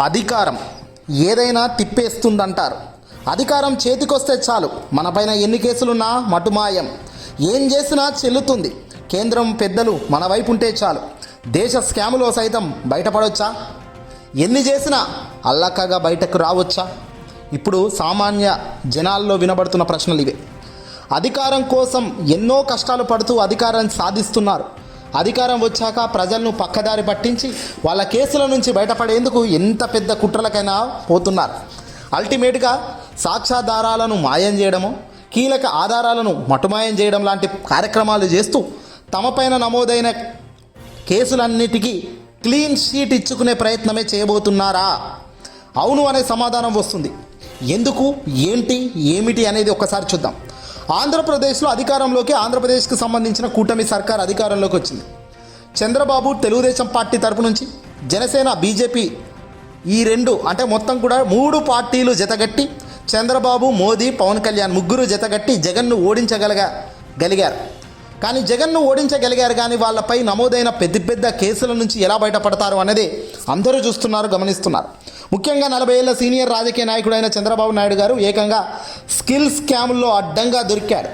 అధికారం ఏదైనా తిప్పేస్తుందంటారు. అధికారం చేతికొస్తే చాలు. మనపైన ఎన్ని కేసులున్నా మటుమాయం ఏం చేసినా చెల్లుతుంది. కేంద్రం పెద్దలు మన వైపు ఉంటే చాలు. దేశ స్కాములో సైతం బయటపడొచ్చా? ఎన్ని చేసినా అల్లక్కగా బయటకు రావచ్చా? ఇప్పుడు సామాన్య జనాల్లో వినబడుతున్న ప్రశ్నలు ఇవే. అధికారం కోసం ఎన్నో కష్టాలు పడుతూ అధికారాన్ని సాధిస్తున్నారు. అధికారం వచ్చాక ప్రజలను పక్కదారి పట్టించి వాళ్ళ కేసుల నుంచి బయటపడేందుకు ఎంత పెద్ద కుట్రలకైనా పోతున్నారు. అల్టిమేట్గా సాక్ష్యాధారాలను మాయం చేయడము కీలక ఆధారాలను మటుమాయం చేయడం లాంటి కార్యక్రమాలు చేస్తూ తమపైన నమోదైన కేసులన్నిటికీ క్లీన్ షీట్ ఇచ్చుకునే ప్రయత్నమే చేయబోతున్నారా? అవును అనే సమాధానం వస్తుంది. ఎందుకు ఏంటి ఏమిటి అనేది ఒక్కసారి చూద్దాం. ఆంధ్రప్రదేశ్లో అధికారంలోకి ఆంధ్రప్రదేశ్కి సంబంధించిన కూటమి సర్కార్ అధికారంలోకి వచ్చింది. చంద్రబాబు తెలుగుదేశం పార్టీ తరపు నుంచి జనసేన బీజేపీ ఈ రెండు అంటే మొత్తం కూడా మూడు పార్టీలు జతగట్టి చంద్రబాబు మోదీ పవన్ కళ్యాణ్ ముగ్గురు జతగట్టి జగన్ను ఓడించగలగా గలిగారు కానీ జగన్ను ఓడించగలిగారు కానీ వాళ్ళపై నమోదైన పెద్ద పెద్ద కేసుల నుంచి ఎలా బయటపడతారు అనేది అందరూ చూస్తున్నారు గమనిస్తున్నారు. ముఖ్యంగా నలభై ఏళ్ళ సీనియర్ రాజకీయ నాయకుడైన చంద్రబాబు నాయుడు గారు ఏకంగా స్కిల్ స్కామ్లో అడ్డంగా దొరికాడు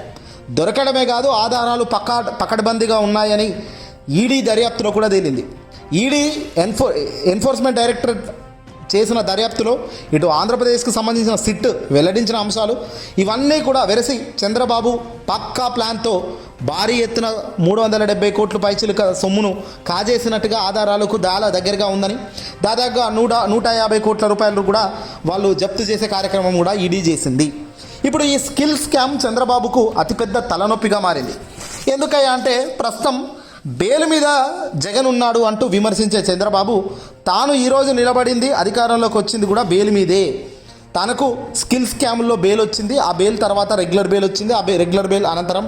దొరకడమే కాదు ఆధారాలు పక్క పకడ్బందీగా ఉన్నాయని ఈడీ దర్యాప్తులో కూడా తేలింది. ఈడీ ఎన్ఫో ఎన్ఫోర్స్మెంట్ డైరెక్టరేట్ చేసిన దర్యాప్తులో ఇటు ఆంధ్రప్రదేశ్కి సంబంధించిన సిట్ వెల్లడించిన అంశాలు ఇవన్నీ కూడా వెరసి చంద్రబాబు పక్కా ప్లాన్తో భారీ ఎత్తున మూడు వందల డెబ్బై కోట్లు పైచిలుక సొమ్మును కాజేసినట్టుగా ఆధారాలకు దాల దగ్గరగా ఉందని దాదాపుగా నూట నూట యాభై కోట్ల రూపాయలు కూడా వాళ్ళు జప్తు చేసే కార్యక్రమం కూడా ఈడీ చేసింది. ఇప్పుడు ఈ స్కిల్ స్కామ్ చంద్రబాబుకు అతిపెద్ద తలనొప్పిగా మారింది. ఎందుకయ్యా అంటే ప్రస్తుతం బేలు మీద జగన్ ఉన్నాడు అంటూ విమర్శించే చంద్రబాబు తాను ఈరోజు నిలబడింది అధికారంలోకి వచ్చింది కూడా బెయిల్ మీదే. తనకు స్కిల్ స్కామ్లో బెయిల్ వచ్చింది. ఆ బెయిల్ తర్వాత రెగ్యులర్ బెయిల్ వచ్చింది. ఆ రెగ్యులర్ బెయిల్ అనంతరం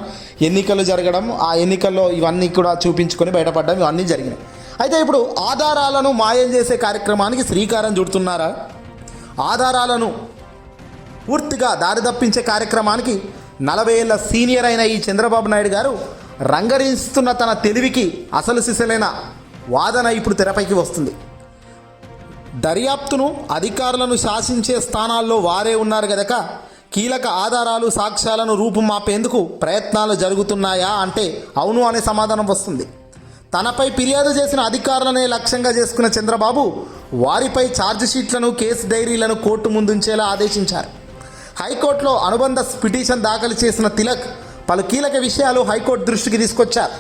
ఎన్నికలు జరగడం ఆ ఎన్నికల్లో ఇవన్నీ కూడా చూపించుకొని బయటపడడం ఇవన్నీ జరిగినాయి. అయితే ఇప్పుడు ఆధారాలను మాయం చేసే కార్యక్రమానికి శ్రీకారం చుడుతున్నారా? ఆధారాలను పూర్తిగా దారి తప్పించే కార్యక్రమానికి నలభై ఏళ్ళ సీనియర్ అయిన ఈ చంద్రబాబు నాయుడు గారు రంగరిస్తున్న తన తెలివికి అసలు సిసలైన వాదన ఇప్పుడు తెరపైకి వస్తుంది. దర్యాప్తును అధికారులను శాసించే స్థానాల్లో వారే ఉన్నారు గనక కీలక ఆధారాలు సాక్ష్యాలను రూపుమాపేందుకు ప్రయత్నాలు జరుగుతున్నాయా అంటే అవును అనే సమాధానం వస్తుంది. తనపై ఫిర్యాదు చేసిన అధికారులనే లక్ష్యంగా చేసుకున్న చంద్రబాబు వారిపై ఛార్జ్ షీట్లను కేసు డైరీలను కోర్టు ముందుంచేలా ఆదేశించారు. హైకోర్టులో అనుబంధ పిటిషన్ దాఖలు చేసిన తిలక్ పలు కీలక విషయాలు హైకోర్టు దృష్టికి తీసుకొచ్చారు.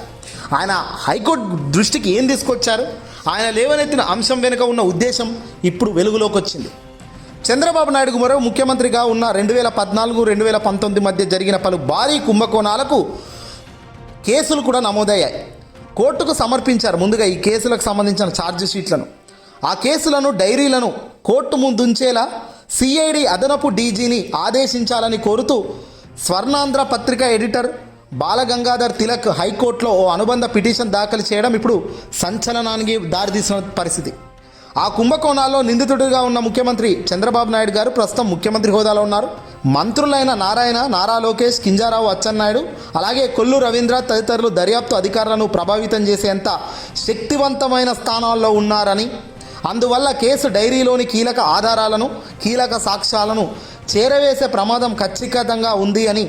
ఆయన హైకోర్టు దృష్టికి ఏం తీసుకొచ్చారు? ఆయన లేవనెత్తిన అంశం వెనుక ఉన్న ఉద్దేశం ఇప్పుడు వెలుగులోకి వచ్చింది. చంద్రబాబు నాయుడుకు మరో ముఖ్యమంత్రిగా ఉన్న రెండు వేల పద్నాలుగు రెండు వేల పంతొమ్మిది మధ్య జరిగిన పలు భారీ కుంభకోణాలకు కేసులు కూడా నమోదయ్యాయి. కోర్టుకు సమర్పించారు ముందుగా ఈ కేసులకు సంబంధించిన ఛార్జ్ షీట్లను ఆ కేసులను డైరీలను కోర్టు ముందుంచేలా సిఐడి అదనపు డీజీని ఆదేశించాలని కోరుతూ స్వర్ణాంధ్ర పత్రిక ఎడిటర్ బాలగంగాధర్ తిలక్ హైకోర్టులో ఓ అనుబంధ పిటిషన్ దాఖలు చేయడం ఇప్పుడు సంచలనానికి దారితీసిన పరిస్థితి. ఆ కుంభకోణాల్లో నిందితుడిగా ఉన్న ముఖ్యమంత్రి చంద్రబాబు నాయుడు గారు ప్రస్తుతం ముఖ్యమంత్రి హోదాలో ఉన్నారు. మంత్రులైన నారాయణ నారా లోకేష్ కింజారావు అచ్చెన్నాయుడు అలాగే కొల్లు రవీంద్ర తదితరులు దర్యాప్తు అధికారులను ప్రభావితం చేసేంత శక్తివంతమైన స్థానాల్లో ఉన్నారని అందువల్ల కేసు డైరీలోని కీలక ఆధారాలను కీలక సాక్ష్యాలను చేరవేసే ప్రమాదం ఖచ్చితంగా ఉంది అని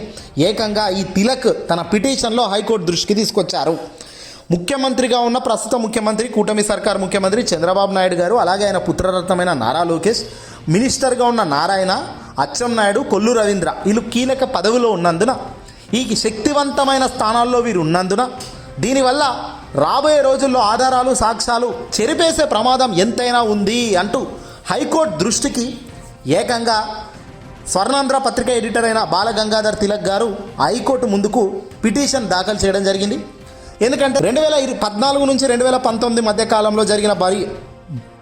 ఏకంగా ఈ తిలక్ తన పిటిషన్లో హైకోర్టు దృష్టికి తీసుకొచ్చారు. ముఖ్యమంత్రిగా ఉన్న ప్రస్తుత ముఖ్యమంత్రి కూటమి సర్కార్ ముఖ్యమంత్రి చంద్రబాబు నాయుడు గారు అలాగే ఆయన పుత్రరత్నమైన నారా లోకేష్ మినిస్టర్గా ఉన్న నారాయణ అచ్చెం నాయుడు కొల్లు రవీంద్ర వీళ్ళు కీలక పదవిలో ఉన్నందున ఈ శక్తివంతమైన స్థానాల్లో వీరు ఉన్నందున దీనివల్ల రాబోయే రోజుల్లో ఆధారాలు సాక్ష్యాలు చెరిపేసే ప్రమాదం ఎంతైనా ఉంది అంటూ హైకోర్టు దృష్టికి ఏకంగా స్వర్ణాంధ్ర పత్రిక ఎడిటర్ అయిన బాలగంగాధర్ తిలక్ గారు హైకోర్టు ముందుకు పిటిషన్ దాఖలు చేయడం జరిగింది. ఎందుకంటే రెండు వేల ఇరు పద్నాలుగు నుంచి రెండు వేల పంతొమ్మిది మధ్య కాలంలో జరిగిన భారీ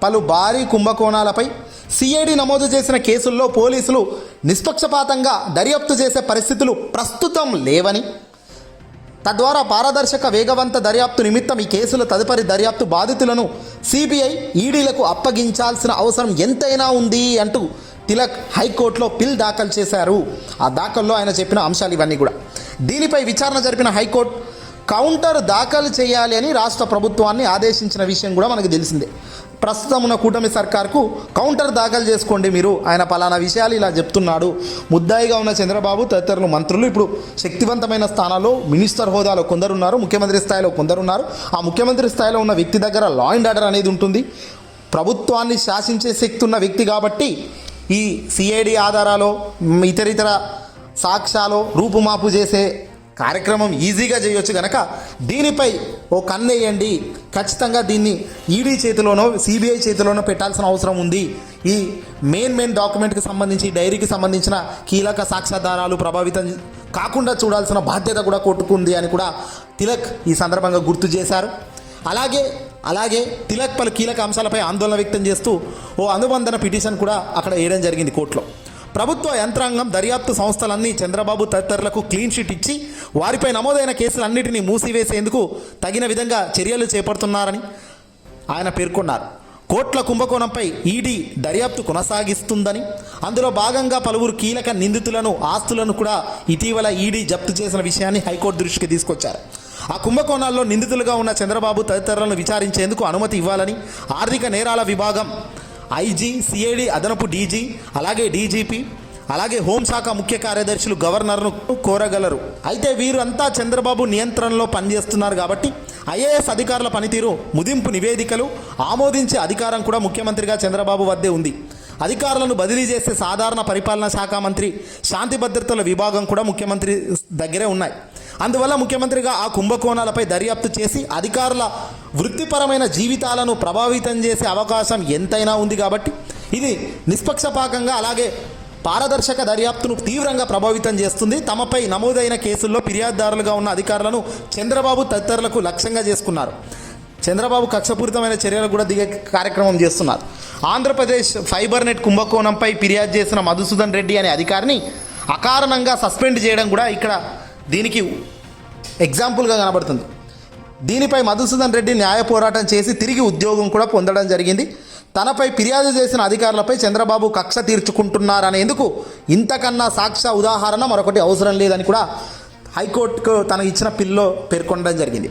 పలు భారీ కుంభకోణాలపై సిఐడి నమోదు చేసిన కేసుల్లో పోలీసులు నిష్పక్షపాతంగా దర్యాప్తు చేసే పరిస్థితులు ప్రస్తుతం లేవని తద్వారా పారదర్శక వేగవంత దర్యాప్తు నిమిత్తం ఈ కేసుల తదుపరి దర్యాప్తు బాధితులను సిబిఐ ఈడీలకు అప్పగించాల్సిన అవసరం ఎంతైనా ఉంది అంటూ తిలక్ హైకోర్టులో పిల్ దాఖలు చేశారు. ఆ దాఖల్లో ఆయన చెప్పిన అంశాలు ఇవన్నీ కూడా. దీనిపై విచారణ జరిపిన హైకోర్టు కౌంటర్ దాఖలు చేయాలి అని రాష్ట్ర ప్రభుత్వాన్ని ఆదేశించిన విషయం కూడా మనకు తెలిసిందే. ప్రస్తుతం ఉన్న కూటమి సర్కార్కు కౌంటర్ దాఖలు చేసుకోండి మీరు. ఆయన పలానా విషయాలు ఇలా చెప్తున్నాడు. ముద్దాయిగా ఉన్న చంద్రబాబు తదితరులు మంత్రులు ఇప్పుడు శక్తివంతమైన స్థానాల్లో మినిస్టర్ హోదాలో కొందరున్నారు ముఖ్యమంత్రి స్థాయిలో కొందరున్నారు. ఆ ముఖ్యమంత్రి స్థాయిలో ఉన్న వ్యక్తి దగ్గర లా అండ్ ఆర్డర్ అనేది ఉంటుంది. ప్రభుత్వాన్ని శాసించే శక్తి ఉన్న వ్యక్తి కాబట్టి ఈ సిఐడి ఆధారాలు ఇతరితర సాక్ష్యాలు రూపుమాపు చేసే కార్యక్రమం ఈజీగా చేయొచ్చు కనుక దీనిపై ఓ కన్నేయండి. ఖచ్చితంగా దీన్ని ఈడీ చేతిలోనో సిబిఐ చేతిలోనో పెట్టాల్సిన అవసరం ఉంది. ఈ మెయిన్ మెయిన్ డాక్యుమెంట్కి సంబంధించి డైరీకి సంబంధించిన కీలక సాక్ష్యాధారాలు ప్రభావితం కాకుండా చూడాల్సిన బాధ్యత కూడా కొట్టుకుంది అని కూడా తిలక్ ఈ సందర్భంగా గుర్తు చేశారు. అలాగే అలాగే తిలక్ పలు కీలక అంశాలపై ఆందోళన వ్యక్తం చేస్తూ ఓ అనుబంధన పిటిషన్ కూడా అక్కడ వేయడం జరిగింది కోర్టులో. ప్రభుత్వ యంత్రాంగం దర్యాప్తు సంస్థలన్నీ చంద్రబాబు తదితరులకు క్లీన్ షీట్ ఇచ్చి వారిపై నమోదైన కేసులన్నింటినీ మూసివేసేందుకు తగిన విధంగా చర్యలు చేపడుతున్నారని ఆయన పేర్కొన్నారు. కోట్ల కుంభకోణంపై ఈడీ దర్యాప్తు కొనసాగిస్తుందని అందులో భాగంగా పలువురు కీలక నిందితులను ఆస్తులను కూడా ఇటీవల ఈడీ జప్తు చేసిన విషయాన్ని హైకోర్టు దృష్టికి తీసుకొచ్చారు. ఆ కుంభకోణాల్లో నిందితులుగా ఉన్న చంద్రబాబు తదితరులను విచారించేందుకు అనుమతి ఇవ్వాలని ఆర్థిక నేరాల విభాగం ఐజీ సిఐడి అదనపు డీజీ అలాగే డీజీపీ అలాగే హోంశాఖ ముఖ్య కార్యదర్శులు గవర్నర్ను కోరగలరు. అయితే వీరంతా చంద్రబాబు నియంత్రణలో పనిచేస్తున్నారు కాబట్టి ఐఏఎస్ అధికారుల పనితీరు ముదింపు నివేదికలు ఆమోదించే అధికారం కూడా ముఖ్యమంత్రిగా చంద్రబాబు వద్దే ఉంది. అధికారులను బదిలీ చేసే సాధారణ పరిపాలనా శాఖ మంత్రి శాంతి భద్రతల విభాగం కూడా ముఖ్యమంత్రి దగ్గరే ఉన్నాయి. అందువల్ల ముఖ్యమంత్రిగా ఆ కుంభకోణాలపై దర్యాప్తు చేసి అధికారుల వృత్తిపరమైన జీవితాలను ప్రభావితం చేసే అవకాశం ఎంతైనా ఉంది కాబట్టి ఇది నిష్పక్షపాతంగా అలాగే పారదర్శక దర్యాప్తును తీవ్రంగా ప్రభావితం చేస్తుంది. తమపై నమోదైన కేసుల్లో ఫిర్యాదుదారులుగా ఉన్న అధికారులను చంద్రబాబు తదితరులకు లక్ష్యంగా చేసుకున్నారు. చంద్రబాబు కక్షపూరితమైన చర్యలు కూడా దిగే కార్యక్రమం చేస్తున్నారు. ఆంధ్రప్రదేశ్ ఫైబర్ నెట్ కుంభకోణంపై ఫిర్యాదు చేసిన మధుసూదన్ రెడ్డి అనే అధికారిని అకారణంగా సస్పెండ్ చేయడం కూడా ఇక్కడ దీనికి ఎగ్జాంపుల్గా కనబడుతుంది. దీనిపై మధుసూదన్ రెడ్డి న్యాయ పోరాటం చేసి తిరిగి ఉద్యోగం కూడా పొందడం జరిగింది. తనపై ఫిర్యాదు చేసిన అధికారులపై చంద్రబాబు కక్ష తీర్చుకుంటున్నారనేందుకు ఇంతకన్నా సాక్ష్య ఉదాహరణ మరొకటి అవసరం లేదని కూడా హైకోర్టుకు తనకు ఇచ్చిన పిల్లో పేర్కొనడం జరిగింది.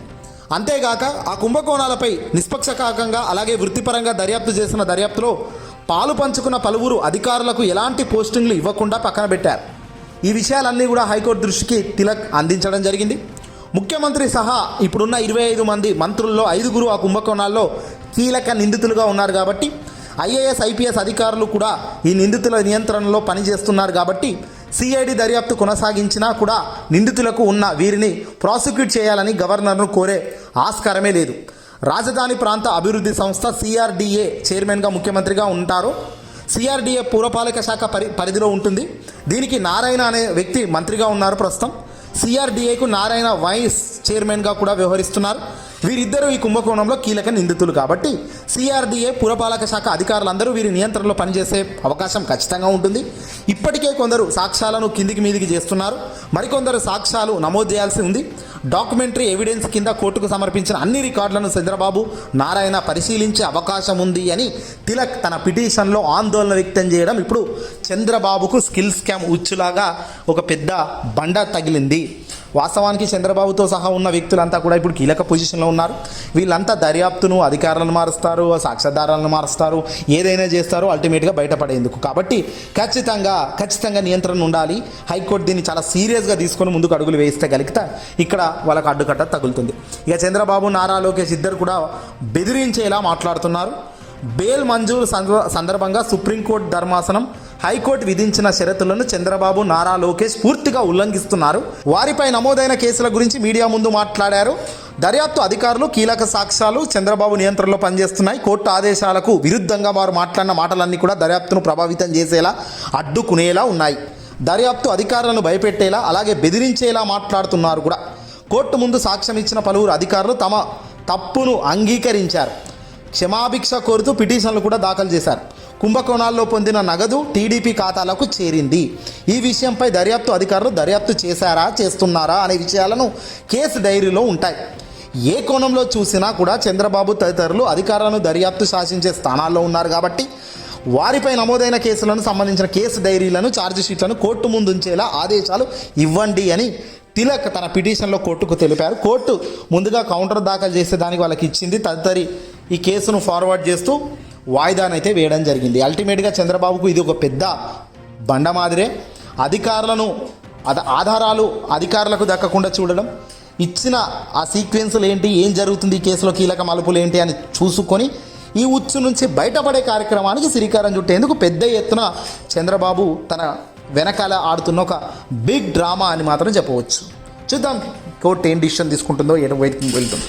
అంతేగాక ఆ కుంభకోణాలపై నిష్పక్షపాతంగా అలాగే వృత్తిపరంగా దర్యాప్తు చేసిన దర్యాప్తులో పాలు పంచుకున్న పలువురు అధికారులకు ఎలాంటి పోస్టింగ్లు ఇవ్వకుండా పక్కన పెట్టారు. ఈ విషయాలన్నీ కూడా హైకోర్టు దృష్టికి తిలక్ అందించడం జరిగింది. ముఖ్యమంత్రి సహా ఇప్పుడున్న ఇరవై ఐదు మంది మంత్రుల్లో ఐదుగురు ఆ కుంభకోణాల్లో కీలక నిందితులుగా ఉన్నారు కాబట్టి ఐఏఎస్ ఐపీఎస్ అధికారులు కూడా ఈ నిందితుల నియంత్రణలో పనిచేస్తున్నారు కాబట్టి సిఐడి దర్యాప్తు కొనసాగించినా కూడా నిందితులకు ఉన్న వీరిని ప్రాసిక్యూట్ చేయాలని గవర్నర్ను కోరే ఆస్కారమే లేదు. రాజధాని ప్రాంత అభివృద్ధి సంస్థ సిఆర్డిఏ చైర్మన్గా ముఖ్యమంత్రిగా ఉంటారు. సిఆర్డిఏ పురపాలక శాఖ పరి పరిధిలో ఉంటుంది. దీనికి నారాయణ అనే వ్యక్తి మంత్రిగా ఉన్నారు ప్రస్తుతం. సిఆర్డిఏకు నారాయణ వైస్ చైర్మన్గా కూడా వ్యవహరిస్తున్నారు. వీరిద్దరూ ఈ కుంభకోణంలో కీలక నిందితులు కాబట్టి సిఆర్డిఏ పురపాలక శాఖ అధికారులందరూ వీరి నియంత్రణలో పనిచేసే అవకాశం ఖచ్చితంగా ఉంటుంది. ఇప్పటికే కొందరు సాక్ష్యాలను కిందికి మీదికి చేస్తున్నారు. మరికొందరు సాక్ష్యాలు నమోదు చేయాల్సి ఉంది. డాక్యుమెంటరీ ఎవిడెన్స్ కింద కోర్టుకు సమర్పించిన అన్ని రికార్డులను చంద్రబాబు నారాయణ పరిశీలించే అవకాశం ఉంది అని తిలక్ తన పిటిషన్లో ఆందోళన వ్యక్తం చేయడం ఇప్పుడు చంద్రబాబుకు స్కిల్ స్కామ్ ఉచ్చులాగా ఒక పెద్ద బండ తగిలింది. వాస్తవానికి చంద్రబాబుతో సహా ఉన్న వ్యక్తులంతా కూడా ఇప్పుడు కీలక పొజిషన్లో ఉన్నారు. వీళ్ళంతా దర్యాప్తును అధికారులను మారుస్తారు సాక్ష్యాధారాలను మారుస్తారు ఏదైనా చేస్తారో అల్టిమేట్గా బయటపడేందుకు. కాబట్టి ఖచ్చితంగా ఖచ్చితంగా నియంత్రణ ఉండాలి. హైకోర్టు దీన్ని చాలా సీరియస్గా తీసుకొని ముందుకు అడుగులు వేయిస్తే కలిగితే ఇక్కడ వాళ్ళకు అడ్డుకట్ట తగులుతుంది. ఇక చంద్రబాబు నారా లోకేష్ ఇద్దరు కూడా బెదిరించేలా మాట్లాడుతున్నారు. బెయిల్ మంజూరు సంద- సందర్భంగా సుప్రీంకోర్టు ధర్మాసనం హైకోర్టు విధించిన షరతులను చంద్రబాబు నారా లోకేష్ పూర్తిగా ఉల్లంఘిస్తున్నారు. వారిపై నమోదైన కేసుల గురించి మీడియా ముందు మాట్లాడారు. దర్యాప్తు అధికారులు కీలక సాక్ష్యాలు చంద్రబాబు నియంత్రణలో పనిచేస్తున్నాయి. కోర్టు ఆదేశాలకు విరుద్ధంగా వారు మాట్లాడిన మాటలన్నీ కూడా దర్యాప్తును ప్రభావితం చేసేలా అడ్డుకునేలా ఉన్నాయి. దర్యాప్తు అధికారులను భయపెట్టేలా అలాగే బెదిరించేలా మాట్లాడుతున్నారు కూడా. కోర్టు ముందు సాక్ష్యం ఇచ్చిన పలువురు అధికారులు తమ తప్పును అంగీకరించారు. క్షమాభిక్ష కోరుతూ పిటిషన్లు కూడా దాఖలు చేశారు. కుంభకోణాల్లో పొందిన నగదు టీడీపీ ఖాతాలకు చేరింది. ఈ విషయంపై దర్యాప్తు అధికారులు దర్యాప్తు చేశారా చేస్తున్నారా అనే విషయాలను కేసు డైరీలో ఉంటాయి. ఏ కోణంలో చూసినా కూడా చంద్రబాబు తదితరులు అధికారులను దర్యాప్తు శాసించే స్థానాల్లో ఉన్నారు కాబట్టి వారిపై నమోదైన కేసులను సంబంధించిన కేసు డైరీలను ఛార్జ్ షీట్లను కోర్టు ముందు ఉంచేలా ఆదేశాలు ఇవ్వండి అని తిలక్ తన పిటిషన్లో కోర్టుకు తెలిపారు. కోర్టు ముందుగా కౌంటర్ దాఖలు చేసే దానికి వాళ్ళకి ఇచ్చింది తదితరి ఈ కేసును ఫార్వర్డ్ చేస్తూ వాయిదానైతే వేయడం జరిగింది. అల్టిమేట్గా చంద్రబాబుకు ఇది ఒక పెద్ద బండ మాదిరే. అధికారులను అద ఆధారాలు అధికారులకు దక్కకుండా చూడడం ఇచ్చిన ఆ సీక్వెన్సులు ఏంటి ఏం జరుగుతుంది ఈ కేసులో కీలక మలుపులు ఏంటి అని చూసుకొని ఈ ఉచ్చు నుంచి బయటపడే కార్యక్రమానికి శ్రీకారం చుట్టేందుకు పెద్ద ఎత్తున చంద్రబాబు తన వెనకాల ఆడుతున్న ఒక బిగ్ డ్రామా అని మాత్రం చెప్పవచ్చు. చూద్దాం కోర్టు ఏం డిసిషన్ తీసుకుంటుందో ఎటు వైపు వెళ్తుందో.